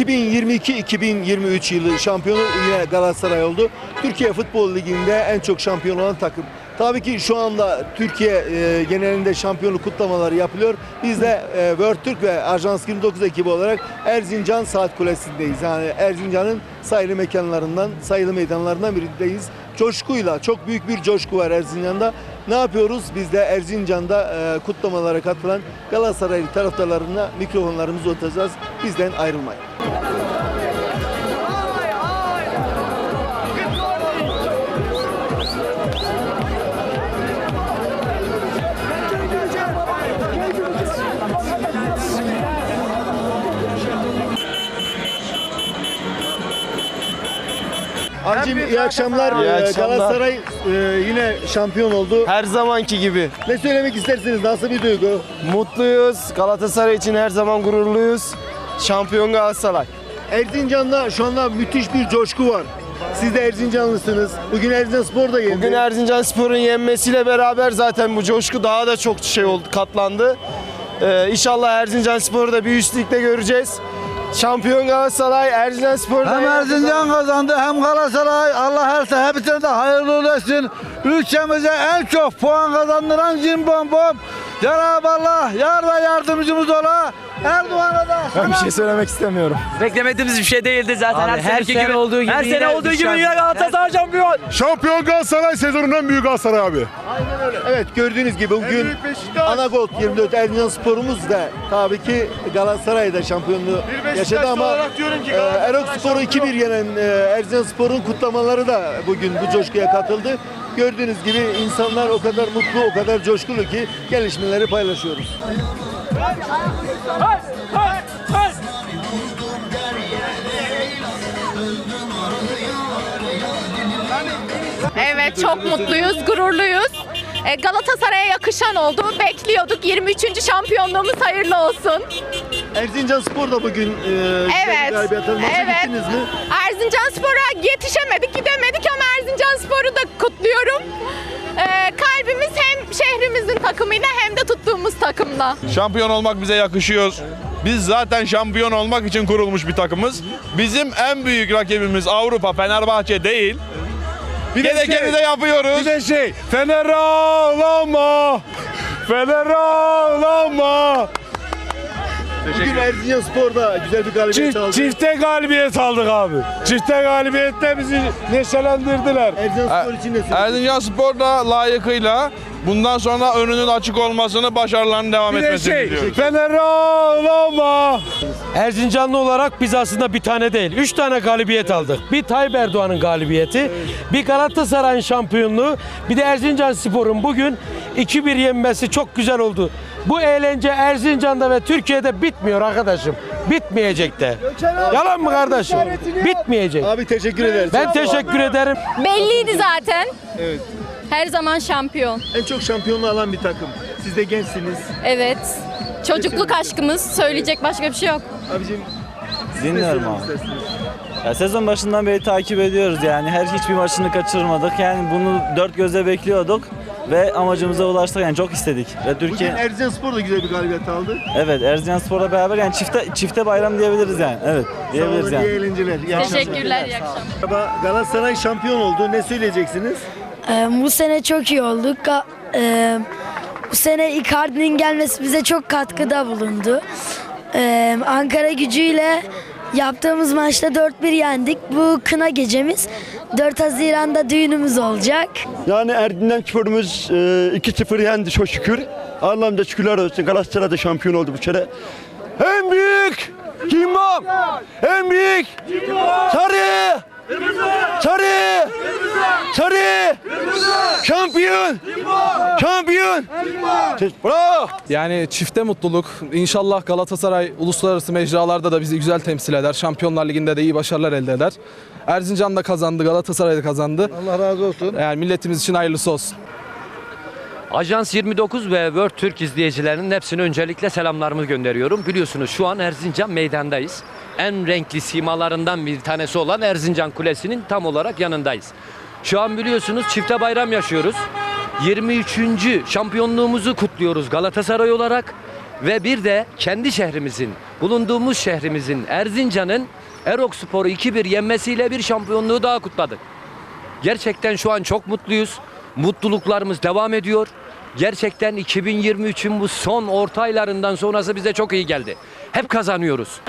2022-2023 yılı şampiyonu yine Galatasaray oldu. Türkiye Futbol Ligi'nde en çok şampiyon olan takım. Tabii ki şu anda Türkiye e, genelinde şampiyonluk kutlamaları yapılıyor. Biz de e, World Türk ve Ajans 29 ekibi olarak Erzincan Saat Kulesi'ndeyiz. Yani Erzincan'ın sayılı mekanlarından, sayılı meydanlarından birindeyiz. Coşkuyla, çok büyük bir coşku var Erzincan'da. Ne yapıyoruz? Biz de Erzincan'da e, kutlamalara katılan Galatasaraylı taraftarlarına mikrofonlarımızı uzatacağız. Bizden ayrılmayın. Abicim iyi akşamlar. İyi Ee, akşamlar. Galatasaray e, yine şampiyon oldu. Her zamanki gibi. Ne söylemek istersiniz? Nasıl bir duygu? Mutluyuz. Galatasaray için her zaman gururluyuz. Şampiyon Galatasaray. Erzincan'da şu anda müthiş bir coşku var. Siz de Erzincanlısınız. Bugün Erzincan Spor da yendi. Bugün Erzincan Spor'un yenmesiyle beraber zaten bu coşku daha da çok şey oldu, katlandı. Ee, inşallah Erzincan Spor'u da bir üst ligde göreceğiz. Şampiyon Galatasaray, Erzincan Spor da Hem Erzincan kazandı hem Galatasaray. Allah her şey hepsine de hayırlı olsun. Ülkemize en çok puan kazandıran Cimbom Bom. Cenab-ı Allah yar ve yardımcımız ola. Erdoğan'a da Ben bir şey söylemek istemiyorum. Beklemediğimiz bir şey değildi zaten. Abi her, her sene gibi olduğu gibi Her sene olduğu gibi yine Galatasaray şampiyon. Şampiyon Galatasaray sezonun en büyük Galatasaray abi. Evet gördüğünüz gibi bugün Anagold 24 Erzincan Spor'umuz da tabii ki Galatasaray'da şampiyonluğu yaşadı ama e, Erok Spor'u 2-1 yenen e, Erzincan Spor'un kutlamaları da bugün bu coşkuya katıldı. Gördüğünüz gibi insanlar o kadar mutlu, o kadar coşkulu ki gelişmeleri paylaşıyoruz. Evet çok mutluyuz, gururluyuz. E, Galatasaray'a yakışan oldu. Bekliyorduk. 23. şampiyonluğumuz hayırlı olsun. Erzincan Spor da bugün e, Evet. galibiyet Evet. gittiniz mi? Erzincan Spor'a yetişemedik, gidemedik ama Erzincan Spor'u da kutluyorum. E, kalbimiz hem şehrimizin takımıyla hem de tuttuğumuz takımla. Şampiyon olmak bize yakışıyor. Biz zaten şampiyon olmak için kurulmuş bir takımız. Bizim en büyük rakibimiz Avrupa, Fenerbahçe değil. Bir Gerekeni de yapıyoruz. Bir de şey, Fener ağlama, Fener ağlama. Bugün Erzincan Spor da güzel bir galibiyet aldı. çifte galibiyet aldık abi. Çifte galibiyette bizi neşelendirdiler. Erzincan Spor için de. Erzincan Spor da layıkıyla bundan sonra önünün açık olmasını, başarılarının devam etmesini diliyoruz. Fener ağlama. Erzincanlı olarak biz aslında bir tane değil, üç tane galibiyet aldık. Bir Tayyip Erdoğan'ın galibiyeti, bir Galatasaray'ın şampiyonluğu, bir de Erzincan Spor'un bugün 2-1 yenmesi çok güzel oldu. Bu eğlence Erzincan'da ve Türkiye'de bitmiyor arkadaşım. Bitmeyecek de. Yalan mı kardeşim? Bitmeyecek. Abi teşekkür ederiz. Ben teşekkür ederim. Belliydi zaten. Evet. Her zaman şampiyon. En çok şampiyonluğu alan bir takım. Siz de gençsiniz. Evet. Çocukluk aşkımız. Söyleyecek başka bir şey yok. Abicim siz Dinliyorum abi. istersiniz? Ya sezon başından beri takip ediyoruz yani her hiçbir maçını kaçırmadık. Yani bunu dört gözle bekliyorduk ve amacımıza ulaştık yani çok istedik. Ve Bugün Türkiye Erzincan Spor da güzel bir galibiyet aldı. evet Erzincan Spor'la beraber yani çifte çifte bayram diyebiliriz yani. Evet Sağ olun, diyebiliriz iyi yani. eğlenceler. iyi akşamlar. Teşekkürler. iyi akşamlar. Merhaba, Galatasaray şampiyon oldu. Ne söyleyeceksiniz? Ee, bu sene çok iyi olduk. Ee, bu sene Icardi'nin gelmesi bize çok katkıda bulundu. Ee, Ankara gücüyle yaptığımız maçta 4-1 yendik. Bu kına gecemiz. 4 Haziran'da düğünümüz olacak. Yani Erdinden sporumuz e, 2-0 yendi çok şükür. Allah'ım da şükürler olsun. Galatasaray da şampiyon oldu bu sene. En büyük Cimbom! En büyük Sarı! Sarı! Sarı! Şampiyon! Şampiyon! Bravo! Yani çifte mutluluk. İnşallah Galatasaray uluslararası mecralarda da bizi güzel temsil eder. Şampiyonlar Ligi'nde de iyi başarılar elde eder. Erzincan da kazandı, Galatasaray da kazandı. Allah razı olsun. Yani milletimiz için hayırlısı olsun. Ajans 29 ve World Türk izleyicilerinin hepsine öncelikle selamlarımı gönderiyorum. Biliyorsunuz şu an Erzincan meydandayız. En renkli simalarından bir tanesi olan Erzincan Kulesi'nin tam olarak yanındayız. Şu an biliyorsunuz çifte bayram yaşıyoruz. 23. şampiyonluğumuzu kutluyoruz Galatasaray olarak. Ve bir de kendi şehrimizin, bulunduğumuz şehrimizin Erzincan'ın Erok Spor'u 2-1 yenmesiyle bir şampiyonluğu daha kutladık. Gerçekten şu an çok mutluyuz. Mutluluklarımız devam ediyor. Gerçekten 2023'ün bu son orta aylarından sonrası bize çok iyi geldi. Hep kazanıyoruz.